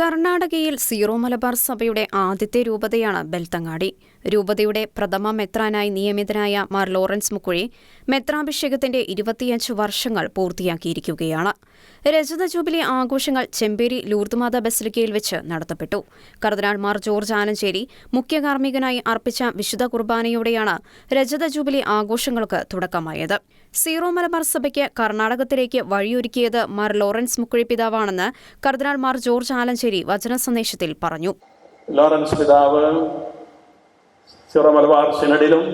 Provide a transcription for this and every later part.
കർണാടകയിൽ സീറോ മലബാർ സഭയുടെ ആദ്യത്തെ രൂപതയാണ് ബെൽത്തങ്ങാടി. രൂപതയുടെ പ്രഥമ മെത്രാനായി നിയമിതനായ മാർ ലോറൻസ് മുക്കുഴി മെത്രാഭിഷേകത്തിന്റെ ഇരുപത്തിയഞ്ച് വർഷങ്ങൾ പൂർത്തിയാക്കിയിരിക്കുകയാണ്. രജത ജൂബിലി ആഘോഷങ്ങൾ ചെമ്പേരി ലൂർദ്മാത ബസിലിക്കയിൽ വെച്ച് നടത്തപ്പെട്ടു. കർദിനാൾ മാർ ജോർജ് ആനഞ്ചേരി മുഖ്യ കാർമ്മികനായി അർപ്പിച്ച വിശുദ്ധ കുർബാനയോടെയാണ് രജത ജൂബിലി ആഘോഷങ്ങൾക്ക് തുടക്കമായത്. സീറോ മലബാർ സഭയ്ക്ക് കർണാടകത്തിലേക്ക് വഴിയൊരുക്കിയത് മാർ ലോറൻസ് മുക്കുഴി പിതാവാണെന്ന് കർദിനാൾ മാർ ജോർജ് ആലഞ്ചേരി വചന സന്ദേശത്തിൽ പറഞ്ഞു. ലോറൻസ് പിതാവ് സീറോ മലബാർ സിനഡിലും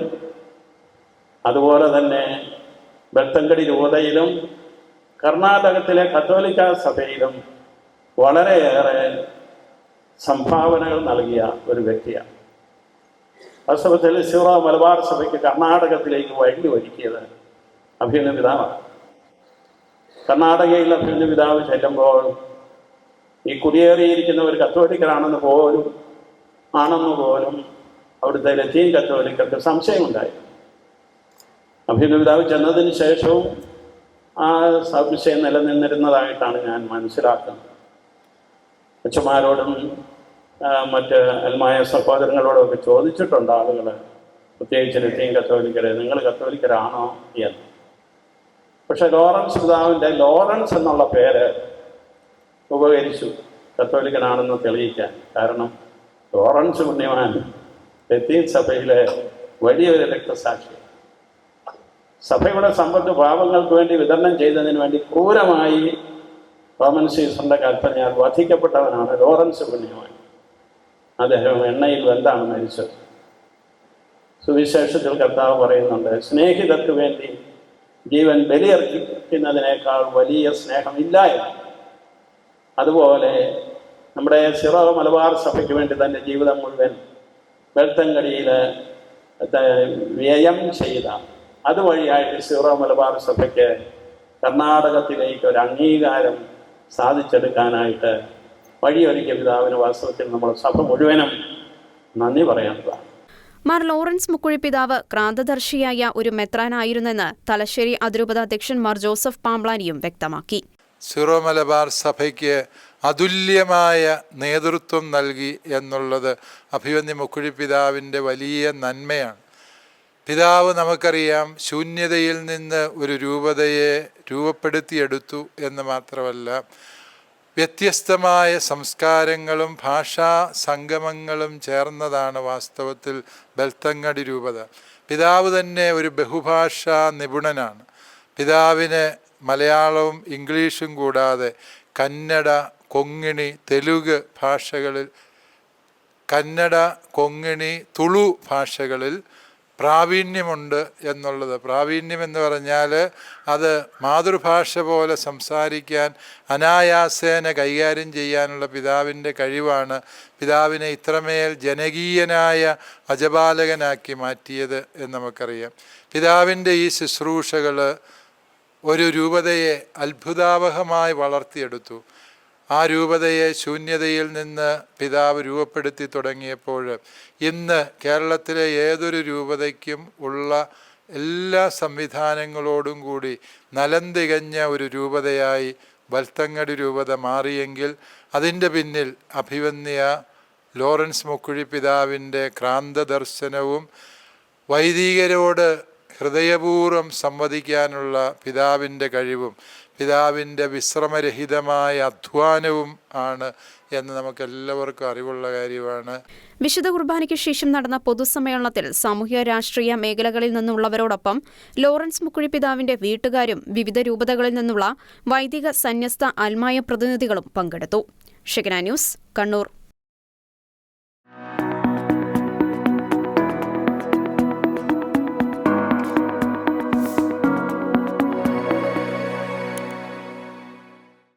അതുപോലെ തന്നെ ബെത്തങ്കടി രൂപതയിലും കർണാടകത്തിലെ കത്തോലിക്ക സഭയിലും വളരെയേറെ സംഭാവനകൾ നൽകിയ ഒരു വ്യക്തിയാണ്. വാസ്തവത്തിൽ സിറോ മലബാർ സഭയ്ക്ക് കർണാടകത്തിലേക്ക് വഴി ഒരുക്കിയത് അഭിനന്ദ പിതാവാണ്. കർണാടകയിൽ അഭിനന്ദ പിതാവ് ചെല്ലുമ്പോൾ ഈ കുടിയേറിയിരിക്കുന്ന ഒരു കത്തോലിക്കനാണെന്ന് പോലും ആണെന്ന് പോലും അവിടുത്തെ ലത്തീൻ കത്തോലിക്കർക്ക് സംശയമുണ്ടായിരുന്നു പിതാവ് ചെന്നതിന് ശേഷവും ആ സംശയം നിലനിന്നിരുന്നതായിട്ടാണ് ഞാൻ മനസ്സിലാക്കുന്നത്. അച്ഛന്മാരോടും മറ്റ് അൽമായ സഹോദരങ്ങളോടും ഒക്കെ ചോദിച്ചിട്ടുണ്ട് ആളുകൾ പ്രത്യേകിച്ച് ലത്തീൻ കത്തോലിക്കരെ നിങ്ങൾ കത്തോലിക്കരാണോ? എന്ന്. പക്ഷെ ലോറൻസ് പിതാവിന്റെ ലോറൻസ് എന്നുള്ള പേര് ഉപകരിച്ചു കത്തോലിക്കനാണെന്ന് തെളിയിക്കാൻ. കാരണം ലോറൻസ് പുണ്യവാൻ ലത്തീൻ സഭയിലെ വലിയൊരു രക്തസാക്ഷി. സഭയുടെ സമ്പത്ത് പാവങ്ങൾക്ക് വേണ്ടി വിതരണം ചെയ്തതിന് വേണ്ടി ക്രൂരമായി റോമൻ സീസറിന്റെ കൽപ്പനയാൽ വധിക്കപ്പെട്ടവനാണ് ലോറൻസ് പുണ്യമായി അദ്ദേഹം എണ്ണയിൽ വെന്താണ് മരിച്ചത്. സുവിശേഷത്തിൽ കർത്താവ് പറയുന്നുണ്ട് സ്നേഹിതർക്ക് വേണ്ടി ജീവൻ ബലിയർപ്പിക്കുന്നതിനേക്കാൾ വലിയ സ്നേഹമില്ല എന്ന്. അതുപോലെ നമ്മുടെ സിറോ മലബാർ സഭയ്ക്ക് വേണ്ടി തന്നെ ജീവിതം മുഴുവൻ വെളുത്തങ്കടിയിൽ വ്യയം ചെയ്ത അതുവഴിയായിട്ട് സിറോ മലബാർ സഭയ്ക്ക് കർണാടകത്തിലേക്ക് ഒരു അംഗീകാരം സാധിച്ചെടുക്കാനായിട്ട് വഴിയൊരുക്കിയ പിതാവിന് വാസ്തവത്തിൽ നമ്മൾ സഭ മുഴുവനും നന്ദി പറയേണ്ടതാണ് മാർ ലോറൻസ് മുക്കുഴി പിതാവ് ക്രാന്തദർശിയായ ഒരു മെത്രാനായിരുന്നെന്ന് തലശ്ശേരി അതിരൂപത അധ്യക്ഷൻ മാർ ജോസഫ് പാംബ്ലാനിയും വ്യക്തമാക്കി. സിറോ മലബാർ സഭയ്ക്ക് അതുല്യമായ നേതൃത്വം നൽകി എന്നുള്ളത് അഭിവന്യ മുക്കുഴി പിതാവിന്റെ വലിയ നന്മയാണ്. പിതാവ് നമുക്കറിയാം ശൂന്യതയിൽ നിന്ന് ഒരു രൂപതയെ രൂപപ്പെടുത്തിയെടുത്തു എന്ന് മാത്രമല്ല വ്യത്യസ്തമായ സംസ്കാരങ്ങളും ഭാഷാ സംഗമങ്ങളും ചേർന്നതാണ് വാസ്തവത്തിൽ ബൽത്തങ്ങടി രൂപത. പിതാവ് തന്നെ ഒരു ബഹുഭാഷാ നിപുണനാണ്. പിതാവിന് മലയാളവും ഇംഗ്ലീഷും കൂടാതെ കന്നഡ കൊങ്ങിണി തെലുഗ് ഭാഷകളിൽ കന്നഡ കൊങ്ങിണി തുളു ഭാഷകളിൽ പ്രാവീണ്യമുണ്ട് എന്നുള്ളത്. പ്രാവീണ്യം എന്ന് പറഞ്ഞാൽ അത് മാതൃഭാഷ പോലെ സംസാരിക്കാൻ അനായാസേന കൈകാര്യം ചെയ്യാനുള്ള പിതാവിന്റെ കഴിവാണ്. പിതാവിനെ ഇത്രമേൽ ജനകീയനായ അജപാലകനാക്കി മാറ്റിയത് എന്ന് നമുക്കറിയാം. പിതാവിന്റെ ഈ ശുശ്രൂഷകൾ ഒരു രൂപതയെ അത്ഭുതാവഹമായി വളർത്തിയെടുത്തു. ആ രൂപതയെ ശൂന്യതയിൽ നിന്ന് പിതാവ് രൂപപ്പെടുത്തി തുടങ്ങിയപ്പോൾ ഇന്ന് കേരളത്തിലെ ഏതൊരു രൂപതയ്ക്കും ഉള്ള എല്ലാ സംവിധാനങ്ങളോടും കൂടി നലം തികഞ്ഞ ഒരു രൂപതയായി വൽത്തങ്ങടി രൂപത മാറിയെങ്കിൽ അതിന്റെ പിന്നിൽ അഭിവന്യ ലോറൻസ് മുക്കുഴി പിതാവിന്റെ ക്രാന്തദർശനവും വൈദികരോട് ഹൃദയപൂർവം സംവദിക്കാനുള്ള പിതാവിന്റെ കഴിവും പിതാവിന്റെ വിശ്രമരഹിതമായ അധ്വാനവും ആണ് എന്ന് നമുക്ക് എല്ലാവർക്കും അറിവുള്ള കാര്യമാണ്. വിശുദ്ധ കുർബാനയ്ക്ക് ശേഷം നടന്ന പൊതുസമ്മേളനത്തിൽ സാമൂഹ്യ രാഷ്ട്രീയ മേഖലകളിൽ നിന്നുള്ളവരോടൊപ്പം ലോറൻസ് മുക്കുഴി പിതാവിന്റെ വീട്ടുകാരും വിവിധ രൂപതകളിൽ നിന്നുള്ള വൈദിക സന്യസ്ത ആത്മായ പ്രതിനിധികളും പങ്കെടുത്തു. ഷെഗന ന്യൂസ് കണ്ണൂർ.